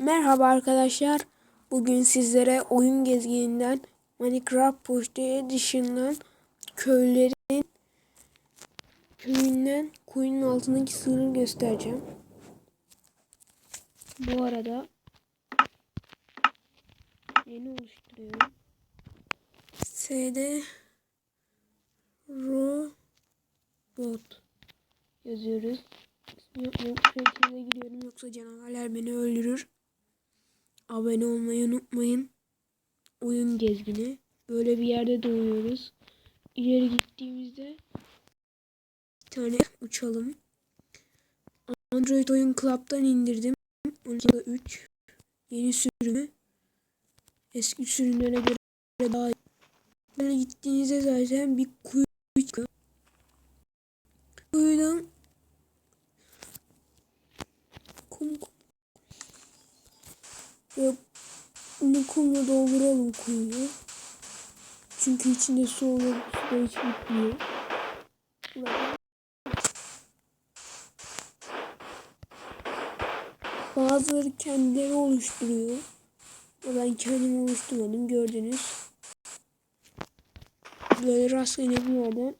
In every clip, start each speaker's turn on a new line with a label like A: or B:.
A: Merhaba arkadaşlar. Bugün sizlere oyun gezgininden Minecraft Pocket Edition'dan köylerin köyünden kuyunun altındaki sığırı göstereceğim. Bu arada yeni oluşturuyorum. SD Robot yazıyoruz. Yapmayı sürekli gidiyorum yoksa canavarlar beni öldürür. Abone olmayı unutmayın. Oyun gezgini. Böyle bir yerde doğuyoruz. İleri gittiğimizde bir tane uçalım. Android Oyun Club'dan indirdim. 12.3 yeni sürümü. Eski sürümlere göre daha iyi. Böyle gittiğinizde zaten bir kuyu ve bunu kumla dolduralım kuyuyu. Çünkü içinde su olur. Su da hiç bitmiyor. Bazıları kendileri oluşturuyor. Ben kendim oluşturmadım gördünüz. Böyle rastgele bir yerden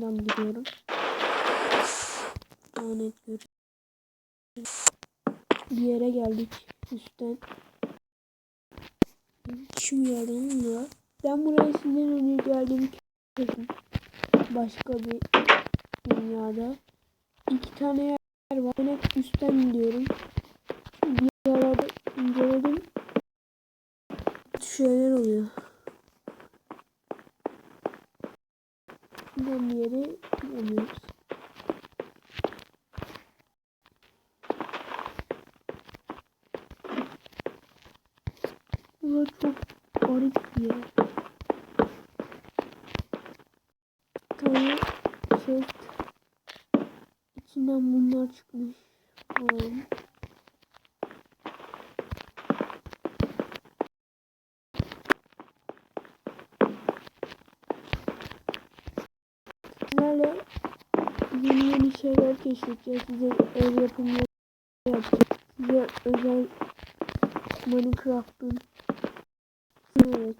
A: ben gidiyorum. Daha net görüyorum bir yere geldik üstten. Yardım var? Ben buraya sizden önce geldim. Başka bir dünyada. iki tane yer var. Ben hep üstten gidiyorum. Bir arada inceledim. Şeyler oluyor. Ben bir yere gidemiyoruz. Burası çok garip bir yer. Tane chest. İçinden bunlar çıkmış. Alalım. Sizlerle yeni yeni şeyler keşfedeceğiz. Size ev yapımları yapacağız. Size özel Minecraft'ın Öyle.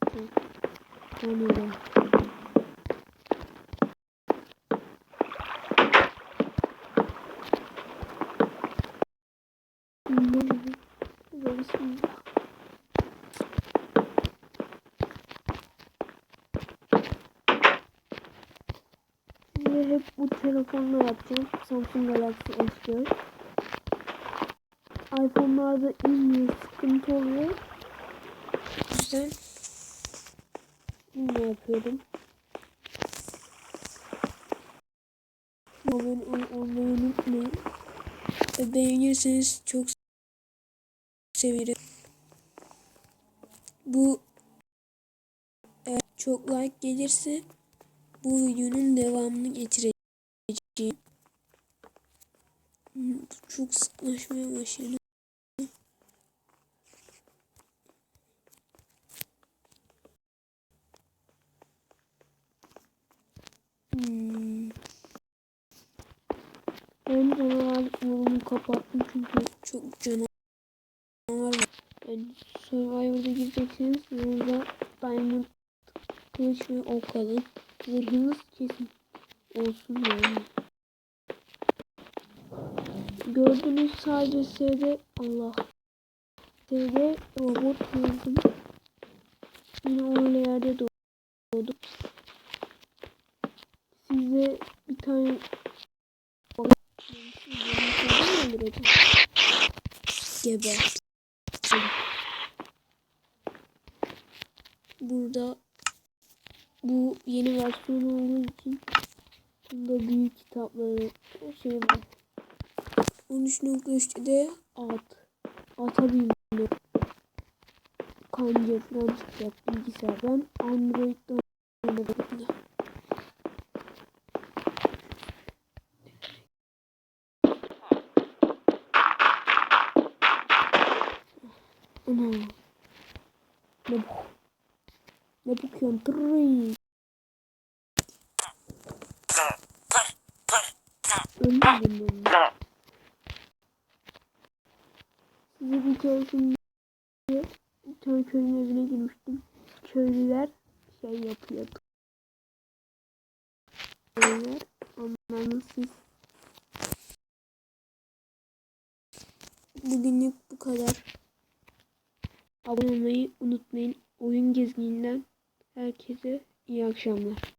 A: Bismillah. Size hep bu telefonla yapacağım. Samsung Galaxy S4. iPhone'larda inmiyor, sıkıntı oluyor. Yüzden ne yapıyorum? Abone olmayı unutmayın. Beğenirseniz çok sevinirim. Bu eğer çok like gelirse bu videonun devamını getireceğim. Çok sıklaşmaya başladı. Hmm. Canavar yolumu kapattım çünkü çok canavar var. Yani Survivor'da girecekseniz yanınıza diamond kılıç ve ok alın. Zırhınız kesin olsun yani. Gördüğünüz sadece S'de Allah. S'de robot gördüm. Yine öyle yerde doğdum. Size tane Geber. Burada bu yeni versiyon olduğu için bunda büyük kitapları şey var. 13.3'te de at. Ata binme. Kanca falan çıkacak bilgisayardan. Android'den Ana. Ne bu? Ne bakıyorsun? Tırrıy. Ölmedim ben. Size bir keresinde tane köylünün evine girmiştim. Köylüler şey yapıyordu. Köylüler onların siz Bugünlük bu kadar. Abone olmayı unutmayın. Oyun gezgininden herkese iyi akşamlar.